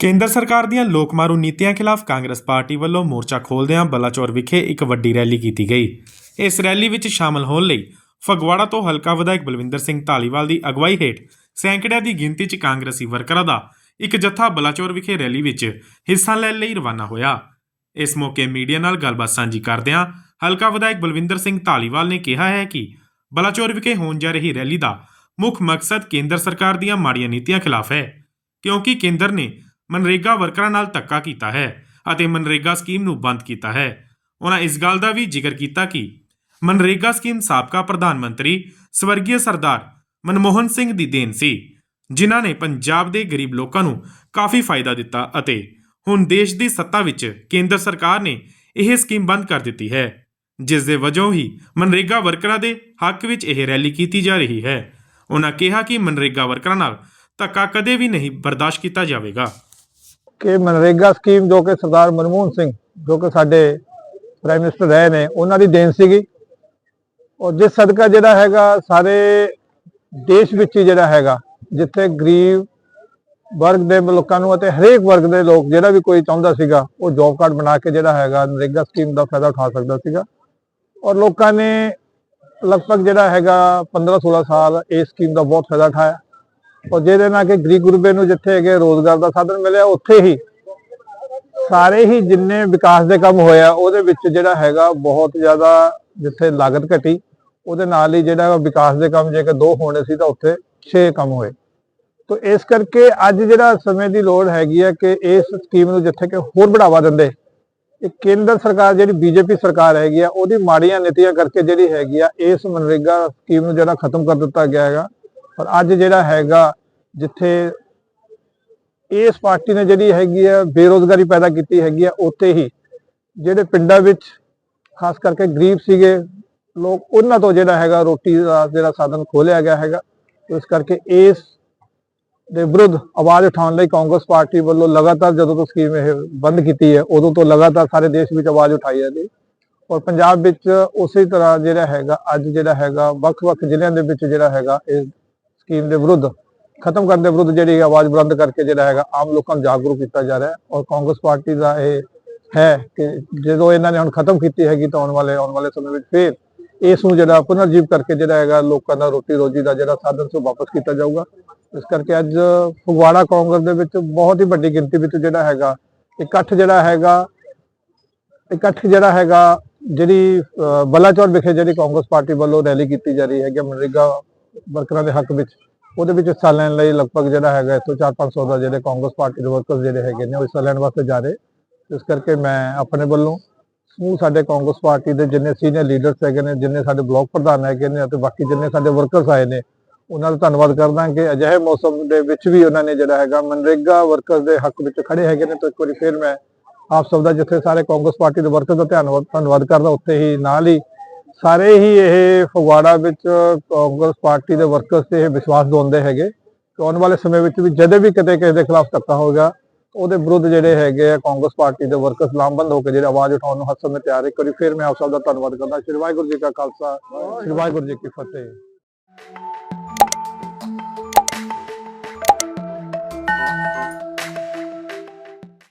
ਕੇਂਦਰ ਸਰਕਾਰ ਦੀਆਂ ਲੋਕ ਮਾਰੂ ਨੀਤੀਆਂ ਖਿਲਾਫ ਕਾਂਗਰਸ ਪਾਰਟੀ ਵੱਲੋਂ ਮੋਰਚਾ ਖੋਲਦਿਆਂ ਬਲਾਚੌਰ ਵਿਖੇ ਇੱਕ ਵੱਡੀ ਰੈਲੀ ਕੀਤੀ ਗਈ। ਇਸ ਰੈਲੀ ਵਿੱਚ ਸ਼ਾਮਲ ਹੋਣ ਲਈ ਫਗਵਾੜਾ ਤੋਂ ਹਲਕਾ ਵਿਧਾਇਕ ਬਲਵਿੰਦਰ ਸਿੰਘ ਢਾਲੀਵਾਲ ਦੀ ਅਗਵਾਈ ਹੇਠ ਸੈਂਕੜਿਆਂ ਦੀ ਗਿਣਤੀ 'ਚ ਕਾਂਗਰਸੀ ਵਰਕਰਾਂ ਦਾ ਇੱਕ ਜਥਾ ਬਲਾਚੌਰ ਵਿਖੇ ਰੈਲੀ ਵਿੱਚ ਹਿੱਸਾ ਲੈਣ ਲਈ ਰਵਾਨਾ ਹੋਇਆ। ਇਸ ਮੌਕੇ ਮੀਡੀਆ ਨਾਲ ਗੱਲਬਾਤ ਸਾਂਝੀ ਕਰਦਿਆਂ ਹਲਕਾ ਵਿਧਾਇਕ ਬਲਵਿੰਦਰ ਸਿੰਘ ਢਾਲੀਵਾਲ ਨੇ ਕਿਹਾ ਹੈ ਕਿ ਬਲਾਚੌਰ ਵਿਖੇ ਹੋਣ ਜਾ ਰਹੀ ਰੈਲੀ ਦਾ ਮੁੱਖ ਮਕਸਦ ਕੇਂਦਰ ਸਰਕਾਰ ਦੀਆਂ ਮਾੜੀਆਂ ਨੀਤੀਆਂ ਖਿਲਾਫ ਹੈ, ਕਿਉਂਕਿ ਕੇਂਦਰ ਨੇ ਮਨਰੇਗਾ ਵਰਕਰਾਂ ਨਾਲ ਧੱਕਾ ਕੀਤਾ ਹੈ ਅਤੇ ਮਨਰੇਗਾ ਸਕੀਮ ਨੂੰ ਬੰਦ ਕੀਤਾ ਹੈ। ਉਹਨਾਂ ਇਸ ਗੱਲ ਦਾ ਵੀ ਜ਼ਿਕਰ ਕੀਤਾ ਕਿ ਮਨਰੇਗਾ ਸਕੀਮ ਸਾਬਕਾ ਪ੍ਰਧਾਨ ਮੰਤਰੀ ਸਵਰਗੀ ਸਰਦਾਰ ਮਨਮੋਹਨ ਸਿੰਘ ਦੀ ਦੇਣ ਸੀ, ਜਿਨ੍ਹਾਂ ਨੇ ਪੰਜਾਬ ਦੇ ਗਰੀਬ ਲੋਕਾਂ ਨੂੰ ਕਾਫੀ ਫਾਇਦਾ ਦਿੱਤਾ ਅਤੇ ਹੁਣ ਦੇਸ਼ ਦੀ ਸੱਤਾ ਵਿੱਚ ਕੇਂਦਰ ਸਰਕਾਰ ਨੇ ਇਹ ਸਕੀਮ ਬੰਦ ਕਰ ਦਿੱਤੀ ਹੈ, ਜਿਸ ਦੇ ਵਜੋਂ ਹੀ ਮਨਰੇਗਾ ਵਰਕਰਾਂ ਦੇ ਹੱਕ ਵਿੱਚ ਇਹ ਰੈਲੀ ਕੀਤੀ ਜਾ ਰਹੀ ਹੈ। ਉਹਨਾਂ ਕਿਹਾ ਕਿ ਮਨਰੇਗਾ ਵਰਕਰਾਂ ਨਾਲ ਧੱਕਾ ਕਦੇ ਵੀ ਨਹੀਂ ਬਰਦਾਸ਼ਤ ਕੀਤਾ ਜਾਵੇਗਾ। ਕਿ ਮਨਰੇਗਾ ਸਕੀਮ ਜੋ ਕਿ ਸਰਦਾਰ ਮਨਮੋਹਨ ਸਿੰਘ, ਜੋ ਕਿ ਸਾਡੇ ਪ੍ਰਾਈਮ ਮਿਨਿਸਟਰ ਰਹੇ ਨੇ, ਉਹਨਾਂ ਦੀ ਦੇਣ ਸੀਗੀ। ਔਰ ਜਿਸ ਸਦਕਾ ਜਿਹੜਾ ਹੈਗਾ, ਸਾਰੇ ਦੇਸ਼ ਵਿੱਚ ਹੀ ਜਿਹੜਾ ਹੈਗਾ, ਜਿੱਥੇ ਗਰੀਬ ਵਰਗ ਦੇ ਲੋਕਾਂ ਨੂੰ ਅਤੇ ਹਰੇਕ ਵਰਗ ਦੇ ਲੋਕ ਜਿਹੜਾ ਵੀ ਕੋਈ ਚਾਹੁੰਦਾ ਸੀਗਾ, ਉਹ ਜੌਬ ਕਾਰਡ ਬਣਾ ਕੇ ਜਿਹੜਾ ਹੈਗਾ ਨਰੇਗਾ ਸਕੀਮ ਦਾ ਫਾਇਦਾ ਉਠਾ ਸਕਦਾ ਸੀਗਾ। ਔਰ ਲੋਕਾਂ ਨੇ ਲਗਭਗ ਜਿਹੜਾ ਹੈਗਾ 15 16 ਸਾਲ ਇਸ ਸਕੀਮ ਦਾ ਬਹੁਤ ਫਾਇਦਾ ਉਠਾਇਆ। ਔਰ ਜਿਹਦੇ ਨਾਲ ਕਿ ਗਰੀਬ ਗੁਰਬੇ ਨੂੰ ਜਿੱਥੇ ਹੈਗੇ ਰੋਜ਼ਗਾਰ ਦਾ ਸਾਧਨ ਮਿਲਿਆ, ਉੱਥੇ ਹੀ ਸਾਰੇ ਹੀ ਜਿੰਨੇ ਵਿਕਾਸ ਦੇ ਕੰਮ ਹੋਇਆ, ਉਹਦੇ ਵਿੱਚ ਜਿਹੜਾ ਹੈਗਾ ਬਹੁਤ ਜ਼ਿਆਦਾ ਜਿੱਥੇ ਲਾਗਤ ਘਟੀ, ਉਹਦੇ ਨਾਲ ਹੀ ਜਿਹੜਾ ਵਿਕਾਸ ਦੇ ਕੰਮ ਜੇਕਰ ਦੋ ਹੋਣੇ ਸੀ ਤਾਂ ਉੱਥੇ 6 ਕੰਮ ਹੋਏ। ਤੋ ਇਸ ਕਰਕੇ ਅੱਜ ਜਿਹੜਾ ਸਮੇਂ ਦੀ ਲੋੜ ਹੈਗੀ ਹੈ ਕਿ ਇਸ ਸਕੀਮ ਨੂੰ ਜਿੱਥੇ ਕਿ ਹੋਰ ਬੜਾਵਾ ਦਿੰਦੇ, ਇਹ ਕੇਂਦਰ ਸਰਕਾਰ ਜਿਹੜੀ ਬੀਜੇਪੀ ਸਰਕਾਰ ਹੈਗੀ ਆ, ਉਹਦੀ ਮਾੜੀਆਂ ਨੀਤੀਆਂ ਕਰਕੇ ਜਿਹੜੀ ਹੈਗੀ ਆ, ਇਸ ਮਨਰੇਗਾ ਸਕੀਮ ਨੂੰ ਜਿਹੜਾ ਖਤਮ ਕਰ ਦਿੱਤਾ ਗਿਆ ਹੈਗਾ। ਪਰ ਅੱਜ ਜਿਹੜਾ ਹੈਗਾ, ਜਿੱਥੇ ਇਸ ਪਾਰਟੀ ਨੇ ਜਿਹੜੀ ਹੈਗੀ ਹੈ ਬੇਰੋਜ਼ਗਾਰੀ ਪੈਦਾ ਕੀਤੀ ਹੈਗੀ ਹੈ ਉੱਥੇ ਹੀ ਜਿਹੜੇ ਪਿੰਡਾਂ ਵਿੱਚ, ਖਾਸ ਕਰਕੇ ਗਰੀਬ ਸੀਗੇ, ਲੋਕ ਉਹਨਾਂ ਤੋਂ ਜਿਹੜਾ ਹੈਗਾ ਰੋਟੀ ਦਾ ਜਿਹੜਾ ਸਾਧਨ ਖੋਲਿਆ ਗਿਆ ਹੈਗਾ। ਇਸ ਕਰਕੇ ਇਸ ਦੇ ਵਿਰੁੱਧ ਆਵਾਜ਼ ਉਠਾਉਣ ਲਈ ਕਾਂਗਰਸ ਪਾਰਟੀ ਵੱਲੋਂ ਲਗਾਤਾਰ ਜਦੋਂ ਤੋਂ ਸਕੀਮ ਇਹ ਬੰਦ ਕੀਤੀ ਹੈ, ਉਦੋਂ ਤੋਂ ਲਗਾਤਾਰ ਸਾਰੇ ਦੇਸ਼ ਵਿੱਚ ਆਵਾਜ਼ ਉਠਾਈ ਜਾਂਦੀ। ਔਰ ਪੰਜਾਬ ਵਿੱਚ ਉਸੇ ਤਰ੍ਹਾਂ ਜਿਹੜਾ ਹੈਗਾ, ਅੱਜ ਜਿਹੜਾ ਹੈਗਾ, ਵੱਖ-ਵੱਖ ਜ਼ਿਲ੍ਹਿਆਂ ਦੇ ਵਿੱਚ ਜਿਹੜਾ ਹੈਗਾ, ਇਹ ਸਕੀਮ ਦੇ ਵਿਰੁੱਧ ਖਤਮ ਕਰਨ ਦੇ ਵਿਰੁੱਧ ਜਿਹੜੀ ਆਵਾਜ਼ ਬੁਲੰਦ ਕਰਕੇ ਜਿਹੜਾ ਹੈਗਾ ਆਮ ਲੋਕਾਂ ਨੂੰ ਜਾਗਰੂਕ ਕੀਤਾ ਜਾ ਰਿਹਾ ਹੈ ਔਰ ਕਾਂਗਰਸ ਪਾਰਟੀ ਦਾ ਇਹ ਹੈ ਕਿ ਜਦੋਂ ਇਹਨਾਂ ਨੇ ਹੁਣ ਖਤਮ ਕੀਤੀ ਹੈਗੀ ਤਾਂ ਆਉਣ ਵਾਲੇ ਆਉਣ ਵਾਲੇ ਸਮੇਂ ਵਿੱਚ ਫੇਰ ਇਸ ਨੂੰ ਜਿਹੜਾ ਪੁਨਰਜੀਵ ਕਰਕੇ ਜਿਹੜਾ ਹੈਗਾ ਲੋਕਾਂ ਦਾ ਰੋਟੀ ਰੋਜੀ ਦਾ ਜਿਹੜਾ ਸਾਧਨ ਸੋ ਵਾਪਸ ਕੀਤਾ ਜਾਊਗਾ। ਇਸ ਕਰਕੇ ਅੱਜ ਫਗਵਾੜਾ ਕਾਂਗਰਸ ਦੇ ਵਿੱਚ ਬਹੁਤ ਹੀ ਵੱਡੀ ਗਿਣਤੀ ਵਿੱਚ ਜਿਹੜਾ ਹੈਗਾ ਇਕੱਠ ਜਿਹੜਾ ਹੈਗਾ ਇਕੱਠ ਜਿਹੜਾ ਹੈਗਾ ਜਿਹੜੀ ਅਹ, ਬਲਾਚੌਰ ਵਿਖੇ ਜਿਹੜੀ ਕਾਂਗਰਸ ਪਾਰਟੀ ਵੱਲੋਂ ਰੈਲੀ ਕੀਤੀ ਜਾ ਰਹੀ ਹੈਗੀ ਮਨਰੇਗਾ ਵਰਕਰਾਂ ਦੇ ਹੱਕ ਵਿੱਚ। ਉਹਦੇ ਵਿੱਚ ਹਿੱਸਾ ਲੈਣ ਲਈ ਲਗਭਗ ਜਿਹੜਾ ਹੈਗਾ ਇੱਥੋਂ 4-500 ਦਾ ਜਿਹੜੇ ਕਾਂਗਰਸ ਪਾਰਟੀ ਦੇ ਵਰਕਰਸ ਜਿਹੜੇ ਹੈਗੇ ਨੇ, ਉਹ ਹਿੱਸਾ ਲੈਣ ਵਾਸਤੇ ਜਾ ਰਹੇ। ਇਸ ਕਰਕੇ ਮੈਂ ਆਪਣੇ ਵੱਲੋਂ ਸਮੂਹ ਸਾਡੇ ਕਾਂਗਰਸ ਪਾਰਟੀ ਦੇ ਜਿੰਨੇ ਸੀਨੀਅਰ ਲੀਡਰਸ ਹੈਗੇ ਨੇ, ਜਿੰਨੇ ਸਾਡੇ ਬਲਾਕ ਪ੍ਰਧਾਨ ਹੈਗੇ ਨੇ ਅਤੇ ਬਾਕੀ ਜਿੰਨੇ ਸਾਡੇ ਵਰਕਰਸ ਆਏ ਨੇ, ਉਹਨਾਂ ਦਾ ਧੰਨਵਾਦ ਕਰਦਾ ਕਿ ਅਜਿਹੇ ਮੌਸਮ ਦੇ ਵਿੱਚ ਵੀ ਉਹਨਾਂ ਨੇ ਜਿਹੜਾ ਹੈਗਾ ਮਨਰੇਗਾ ਵਰਕਰਸ ਦੇ ਹੱਕ ਵਿੱਚ ਖੜੇ ਹੈਗੇ ਨੇ। ਤਾਂ ਇੱਕ ਵਾਰੀ ਫਿਰ ਮੈਂ ਆਪ ਸਭ ਦਾ ਜਿੱਥੇ ਸਾਰੇ ਕਾਂਗਰਸ ਪਾਰਟੀ ਦੇ ਵਰਕਰ ਦਾ ਧੰਨਵਾਦ ਧੰਨਵਾਦ ਕਰਦਾ, ਉੱਥੇ ਹੀ ਨਾਲ ਹੀ ਸਾਰੇ ਹੀ ਇਹ ਫਗਵਾੜਾ ਵਿੱਚ ਕਾਂਗਰਸ ਪਾਰਟੀ ਦੇ ਵਰਕਰਸ ਤੇ ਇਹ ਵਿਸ਼ਵਾਸ ਦਵਾਉਂਦੇ ਹੈਗੇ। ਕਿ ਆਉਣ ਵਾਲੇ ਸਮੇਂ ਵਿੱਚ ਵੀ ਜਦੋਂ ਵੀ ਕਿਤੇ ਕਿਸੇ ਦੇ ਖਿਲਾਫ ਧੱਕਾ ਹੋਗਾ ਉਹਦੇ ਵਿਰੁੱਧ ਜਿਹੜੇ ਹੈਗੇ ਆ ਕਾਂਗਰਸ ਪਾਰਟੀ ਦੇ ਵਰਕਰਸ ਲਾਮਬੰਦ ਹੋ ਕੇ ਜਿਹੜੇ ਆਵਾਜ਼ ਉਠਾਉਣ ਨੂੰ ਹਰ ਸਮੇਂ ਤਿਆਰ ਹੈ। ਇੱਕ ਵਾਰੀ ਫਿਰ ਮੈਂ ਆਪ ਸਭ ਦਾ ਧੰਨਵਾਦ ਕਰਦਾ। ਸ਼੍ਰੀ ਵਾਹਿਗੁਰੂ ਜੀ ਕਾ ਖਾਲਸਾ, ਸ਼੍ਰੀ ਵਾਹਿਗੁਰੂ ਜੀ ਕੀ ਫਤਿਹ।